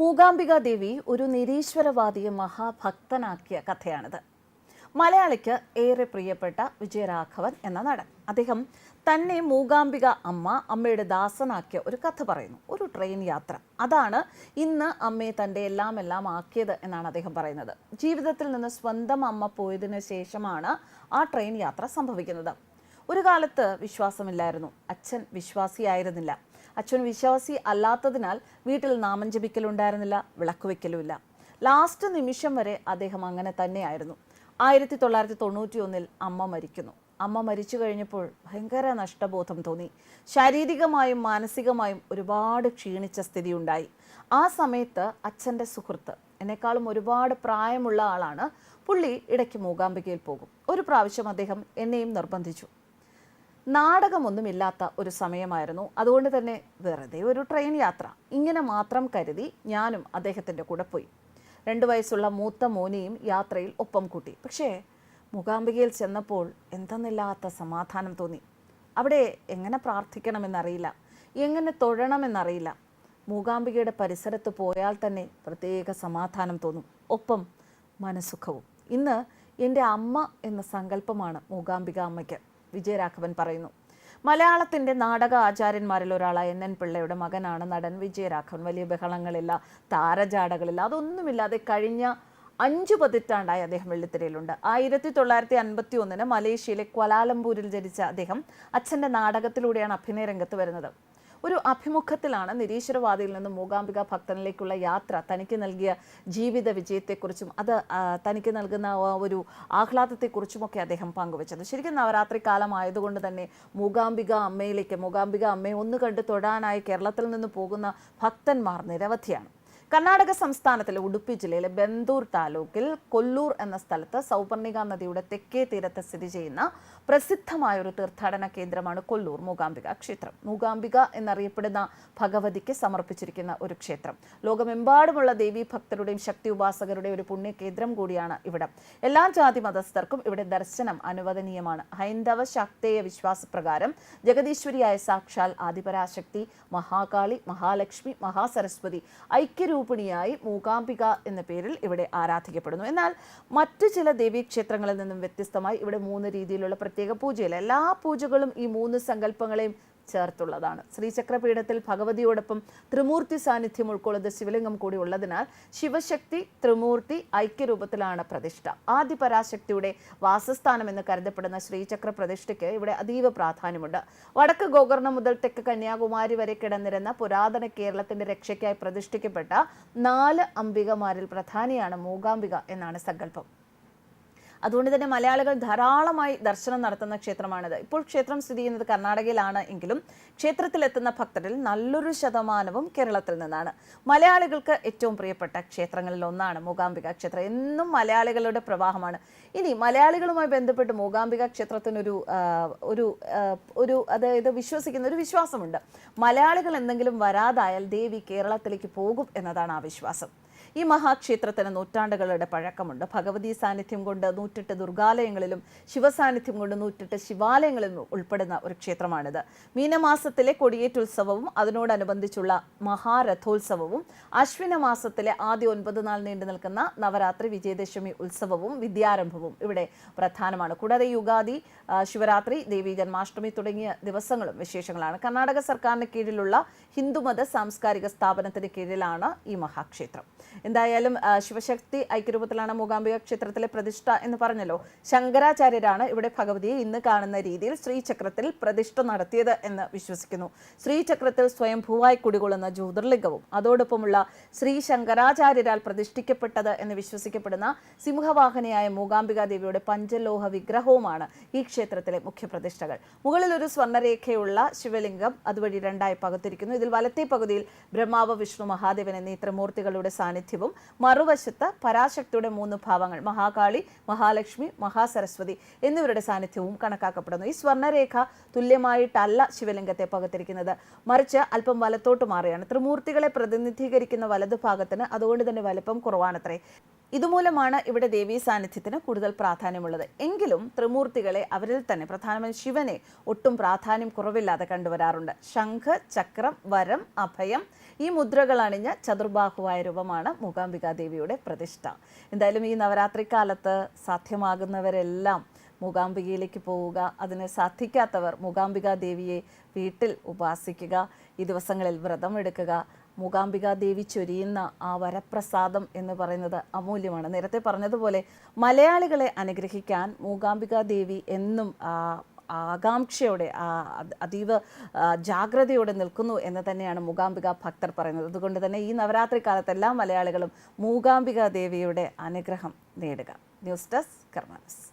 മൂകാംബിക ദേവി ഒരു നിരീശ്വരവാദിയെ മഹാഭക്തനാക്കിയ കഥയാണിത്. മലയാളിക്ക് ഏറെ പ്രിയപ്പെട്ട വിജയരാഘവൻ എന്ന നടൻ. അദ്ദേഹം തന്നെ മൂകാംബിക അമ്മ അമ്മയുടെ ദാസനാക്കിയ ഒരു കഥ പറയുന്നു. ഒരു ട്രെയിൻ യാത്ര. അതാണ് ഇന്ന് അമ്മയെ തന്റെ എല്ലാം എല്ലാം ആക്കിയത് എന്നാണ് അദ്ദേഹം പറയുന്നത്. ജീവിതത്തിൽ നിന്ന് സ്വന്തം അമ്മ പോയതിനു ശേഷമാണ് ആ ട്രെയിൻ യാത്ര സംഭവിക്കുന്നത്. ഒരു കാലത്ത് വിശ്വാസമില്ലായിരുന്നു. അച്ഛൻ വിശ്വാസിയായിരുന്നില്ല. അച്ഛൻ വിശ്വാസി അല്ലാത്തതിനാൽ വീട്ടിൽ നാമം ജപിക്കലുണ്ടായിരുന്നില്ല വിളക്കുവെക്കലുമില്ല ലാസ്റ്റ് നിമിഷം വരെ അദ്ദേഹം അങ്ങനെ തന്നെയായിരുന്നു. ആയിരത്തി തൊള്ളായിരത്തി തൊണ്ണൂറ്റി ഒന്നിൽ അമ്മ മരിക്കുന്നു. അമ്മ മരിച്ചു കഴിഞ്ഞപ്പോൾ ഭയങ്കര നഷ്ടബോധം തോന്നി. ശാരീരികമായും മാനസികമായും ഒരുപാട് ക്ഷീണിച്ച സ്ഥിതി ഉണ്ടായി ആ സമയത്ത് അച്ഛന്റെ സുഹൃത്ത് എന്നെക്കാളും ഒരുപാട് പ്രായമുള്ള ആളാണ് പുള്ളി ഇടയ്ക്ക് മൂകാംബികയിൽ പോകും. ഒരു പ്രാവശ്യം അദ്ദേഹം എന്നെയും നിർബന്ധിച്ചു. നാടകമൊന്നുമില്ലാത്ത ഒരു സമയമായിരുന്നു. അതുകൊണ്ട് തന്നെ വെറുതെ ഒരു ട്രെയിൻ യാത്ര. ഇങ്ങനെ മാത്രം കരുതി ഞാനും അദ്ദേഹത്തിന്റെ കൂടെ പോയി. രണ്ട് വയസ്സുള്ള മൂത്ത മോനെയും യാത്രയിൽ ഒപ്പം കൂട്ടി. പക്ഷേ മൂകാംബികയിൽ ചെന്നപ്പോൾ എന്തെന്നില്ലാത്ത സമാധാനം തോന്നി. അവിടെ എങ്ങനെ പ്രാർത്ഥിക്കണമെന്നറിയില്ല. എങ്ങനെ തൊഴണമെന്നറിയില്ല. മൂകാംബികയുടെ പരിസരത്ത് പോയാൽ തന്നെ പ്രത്യേക സമാധാനം തോന്നും. ഒപ്പം മനസുഖവും ഇന്ന് എന്റെ അമ്മ എന്ന സങ്കല്പമാണ് മൂകാംബിക അമ്മയ്ക്ക്. വിജയരാഘവൻ പറയുന്നു. മലയാളത്തിന്റെ നാടക ആചാര്യന്മാരിൽ ഒരാളായ എൻ എൻ പിള്ളയുടെ മകനാണ് നടൻ വിജയരാഘവൻ. വലിയ ബഹളങ്ങളില്ല താരജാടകളില്ല അതൊന്നുമില്ലാതെ കഴിഞ്ഞ അഞ്ചു പതിറ്റാണ്ടായി അദ്ദേഹം വെള്ളിത്തിരയിലുണ്ട്. ആയിരത്തി തൊള്ളായിരത്തി അൻപത്തി ഒന്നിന് മലേഷ്യയിലെ ക്വലാലംപൂരിൽ ജനിച്ച അദ്ദേഹം അച്ഛന്റെ നാടകത്തിലൂടെയാണ് അഭിനയ രംഗത്ത് വരുന്നത്. ഒരു അഭിമുഖത്തിലാണ് നിരീശ്വരവാദിയിൽ നിന്ന് മൂകാംബിക ഭക്തനിലേക്കുള്ള യാത്ര തനിക്ക് നൽകിയ ജീവിത വിജയത്തെക്കുറിച്ചും അത് തനിക്ക് നൽകുന്ന ഒരു ആഹ്ലാദത്തെക്കുറിച്ചുമൊക്കെ അദ്ദേഹം പങ്കുവച്ചത്. ശരിക്കും നവരാത്രി കാലമായതുകൊണ്ട് തന്നെ മൂകാംബിക അമ്മയിലേക്ക് മൂകാംബിക അമ്മയെ ഒന്ന് കണ്ട് തൊടാനായി കേരളത്തിൽ നിന്ന് പോകുന്ന ഭക്തന്മാർ നിരവധിയാണ്. കർണാടക സംസ്ഥാനത്തിലെ ഉടുപ്പി ജില്ലയിലെ ബന്ദൂർ താലൂക്കിൽ കൊല്ലൂർ എന്ന സ്ഥലത്ത് സൗപർണിക നദിയുടെ തെക്കേ തീരത്ത് സ്ഥിതി ചെയ്യുന്ന പ്രസിദ്ധമായ ഒരു തീർത്ഥാടന കേന്ദ്രമാണ് കൊല്ലൂർ മൂകാംബിക ക്ഷേത്രം. മൂകാംബിക എന്നറിയപ്പെടുന്ന ഭഗവതിക്ക് സമർപ്പിച്ചിരിക്കുന്ന ഒരു ക്ഷേത്രം. ലോകമെമ്പാടുമുള്ള ദേവി ഭക്തരുടെയും ശക്തി ഉപാസകരുടെയും ഒരു പുണ്യകേന്ദ്രം കൂടിയാണ് ഇവിടെ. എല്ലാ ജാതി മതസ്ഥർക്കും ഇവിടെ ദർശനം അനുവദനീയമാണ്. ഹൈന്ദവ ശാക്തേയ വിശ്വാസപ്രകാരം ജഗദീശ്വരിയായ സാക്ഷാൽ ആദിപരാശക്തി മഹാകാളി മഹാലക്ഷ്മി മഹാസരസ്വതി ഐക്യരൂപിണിയായി മൂകാംബിക എന്ന പേരിൽ ഇവിടെ ആരാധിക്കപ്പെടുന്നു. എന്നാൽ മറ്റു ചില ദേവീക്ഷേത്രങ്ങളിൽ നിന്നും വ്യത്യസ്തമായി ഇവിടെ മൂന്ന് രീതിയിലുള്ള പ്രത്യേക പൂജയില്ല. എല്ലാ പൂജകളും ഈ മൂന്ന് സങ്കല്പങ്ങളെയും ചേർത്തുള്ളതാണ്. ശ്രീചക്രപീഠത്തിൽ ഭഗവതിയോടൊപ്പം ത്രിമൂർത്തി സാന്നിധ്യം ഉൾക്കൊള്ളുന്ന ശിവലിംഗം കൂടി ഉള്ളതിനാൽ ശിവശക്തി ത്രിമൂർത്തി ഐക്യരൂപത്തിലാണ് പ്രതിഷ്ഠ. ആദ്യ പരാശക്തിയുടെ വാസസ്ഥാനം എന്ന് കരുതപ്പെടുന്ന ശ്രീചക്ര പ്രതിഷ്ഠയ്ക്ക് ഇവിടെ അതീവ പ്രാധാന്യമുണ്ട്. വടക്ക് ഗോകർണം മുതൽ തെക്ക് കന്യാകുമാരി വരെ കിടന്നിരുന്ന പുരാതന കേരളത്തിന്റെ രക്ഷയ്ക്കായി പ്രതിഷ്ഠിക്കപ്പെട്ട നാല് അംബികമാരിൽ പ്രധാനിയാണ് മൂകാംബിക എന്നാണ് സങ്കല്പം. അതുകൊണ്ട് തന്നെ മലയാളികൾ ധാരാളമായി ദർശനം നടത്തുന്ന ക്ഷേത്രമാണിത്. ഇപ്പോൾ ക്ഷേത്രം സ്ഥിതി ചെയ്യുന്നത് കർണാടകയിലാണ് എങ്കിലും ക്ഷേത്രത്തിലെത്തുന്ന ഭക്തരിൽ നല്ലൊരു ശതമാനവും കേരളത്തിൽ നിന്നാണ്. മലയാളികൾക്ക് ഏറ്റവും പ്രിയപ്പെട്ട ക്ഷേത്രങ്ങളിൽ ഒന്നാണ് മൂകാംബിക ക്ഷേത്രം. എന്നും മലയാളികളുടെ പ്രവാഹമാണ്. ഇനി മലയാളികളുമായി ബന്ധപ്പെട്ട് മൂകാംബിക ക്ഷേത്രത്തിനൊരു ഒരു ഒരു അതായത് വിശ്വസിക്കുന്ന ഒരു വിശ്വാസമുണ്ട്. മലയാളികൾ എന്തെങ്കിലും വരാതായാൽ ദേവി കേരളത്തിലേക്ക് പോകും എന്നതാണ് ആ വിശ്വാസം. ഈ മഹാക്ഷേത്രത്തിന് നൂറ്റാണ്ടുകളുടെ പഴക്കമുണ്ട്. ഭഗവതി സാന്നിധ്യം കൊണ്ട് നൂറ്റെട്ട് ദുർഗാലയങ്ങളിലും ശിവസാന്നിധ്യം കൊണ്ട് നൂറ്റെട്ട് ശിവാലയങ്ങളിലും ഉൾപ്പെടുന്ന ഒരു ക്ഷേത്രമാണിത്. മീനമാസത്തിലെ കൊടിയേറ്റുത്സവവും അതിനോടനുബന്ധിച്ചുള്ള മഹാരഥോത്സവവും അശ്വിന മാസത്തിലെ ആദ്യ ഒൻപത് നാൾ നീണ്ടു നിൽക്കുന്ന നവരാത്രി വിജയദശമി ഉത്സവവും വിദ്യാരംഭവും ഇവിടെ പ്രധാനമാണ്. കൂടാതെ യുഗാദി ശിവരാത്രി ദേവി ജന്മാഷ്ടമി തുടങ്ങിയ ദിവസങ്ങളും വിശേഷങ്ങളാണ്. കർണാടക സർക്കാരിന് കീഴിലുള്ള ഹിന്ദുമത സാംസ്കാരിക സ്ഥാപനത്തിന് കീഴിലാണ് ഈ മഹാക്ഷേത്രം. എന്തായാലും ശിവശക്തി ഐക്യരൂപത്തിലാണ് മൂകാംബിക ക്ഷേത്രത്തിലെ പ്രതിഷ്ഠ എന്ന് പറഞ്ഞല്ലോ. ശങ്കരാചാര്യരാണ് ഇവിടെ ഭഗവതിയെ ഇന്ന് കാണുന്ന രീതിയിൽ ശ്രീചക്രത്തിൽ പ്രതിഷ്ഠ നടത്തിയത് എന്ന് വിശ്വസിക്കുന്നു. ശ്രീചക്രത്തിൽ സ്വയംഭൂവായി കുടികൊള്ളുന്ന ജ്യോതിർലിംഗവും അതോടൊപ്പമുള്ള ശ്രീ ശങ്കരാചാര്യരാൽ പ്രതിഷ്ഠിക്കപ്പെട്ടത് എന്ന് വിശ്വസിക്കപ്പെടുന്ന സിംഹവാഹനയായ മൂകാംബിക ദേവിയുടെ പഞ്ചലോഹ വിഗ്രഹവുമാണ് ഈ ക്ഷേത്രത്തിലെ മുഖ്യ പ്രതിഷ്ഠകൾ. മുകളിൽ ഒരു സ്വർണരേഖയുള്ള ശിവലിംഗം അതുവഴി രണ്ടായി പകുത്തിരിക്കുന്നു ഇതിൽ വലത്തെ പകുതിയിൽ ബ്രഹ്മാവ് വിഷ്ണു മഹാദേവൻ എന്നീ ത്രിമൂർത്തികളുടെ സാന്നിധ്യവും മറുവശത്ത് പരാശക്തിയുടെ മൂന്ന് ഭാവങ്ങൾ മഹാകാളി മഹാലക്ഷ്മി മഹാസരസ്വതി എന്നിവരുടെ സാന്നിധ്യവും കണക്കാക്കപ്പെടുന്നു. ഈ സ്വർണരേഖ തുല്യമായിട്ടല്ല ശിവലിംഗത്തെ പകർത്തിരിക്കുന്നത്. മറിച്ച് അല്പം വലത്തോട്ട് മാറിയാണ് ത്രിമൂർത്തികളെ പ്രതിനിധീകരിക്കുന്ന വലതുഭാഗത്തിന് അതുകൊണ്ട് തന്നെ വലുപ്പം കുറവാണത്രേ. ഇതുമൂലമാണ് ഇവിടെ ദേവീ സാന്നിധ്യത്തിന് കൂടുതൽ പ്രാധാന്യമുള്ളത്. എങ്കിലും ത്രിമൂർത്തികളെ അവരിൽ തന്നെ പ്രധാനമന്ത്രി ശിവനെ ഒട്ടും പ്രാധാന്യം കുറവില്ലാതെ കണ്ടുവരാറുണ്ട്. ശംഖ് ചക്രം വരം അഭയം ഈ മുദ്രകൾ അണിഞ്ഞ ചതുർബാഹുവായ രൂപമാണ് മൂകാംബികാ ദേവിയുടെ പ്രതിഷ്ഠ. എന്തായാലും ഈ നവരാത്രി കാലത്ത് സാധ്യമാകുന്നവരെല്ലാം മൂകാംബികയിലേക്ക് പോവുക അതിന് സാധിക്കാത്തവർ മൂകാംബിക ദേവിയെ വീട്ടിൽ ഉപാസിക്കുക ഈ ദിവസങ്ങളിൽ വ്രതമെടുക്കുക മൂകാംബിക ദേവി ചൊരിയുന്ന ആ വരപ്രസാദം എന്ന് പറയുന്നത് അമൂല്യമാണ്. നേരത്തെ പറഞ്ഞതുപോലെ മലയാളികളെ അനുഗ്രഹിക്കാൻ മൂകാംബിക ദേവി എന്നും ആകാംക്ഷയോടെ അതീവ ജാഗ്രതയോടെ നിൽക്കുന്നു എന്ന് തന്നെയാണ് മൂകാംബിക ഭക്തർ പറയുന്നത്. അതുകൊണ്ട് തന്നെ ഈ നവരാത്രി കാലത്ത് എല്ലാ മലയാളികളും മൂകാംബിക ദേവിയുടെ അനുഗ്രഹം നേടുക. News desk കർമാനസ്.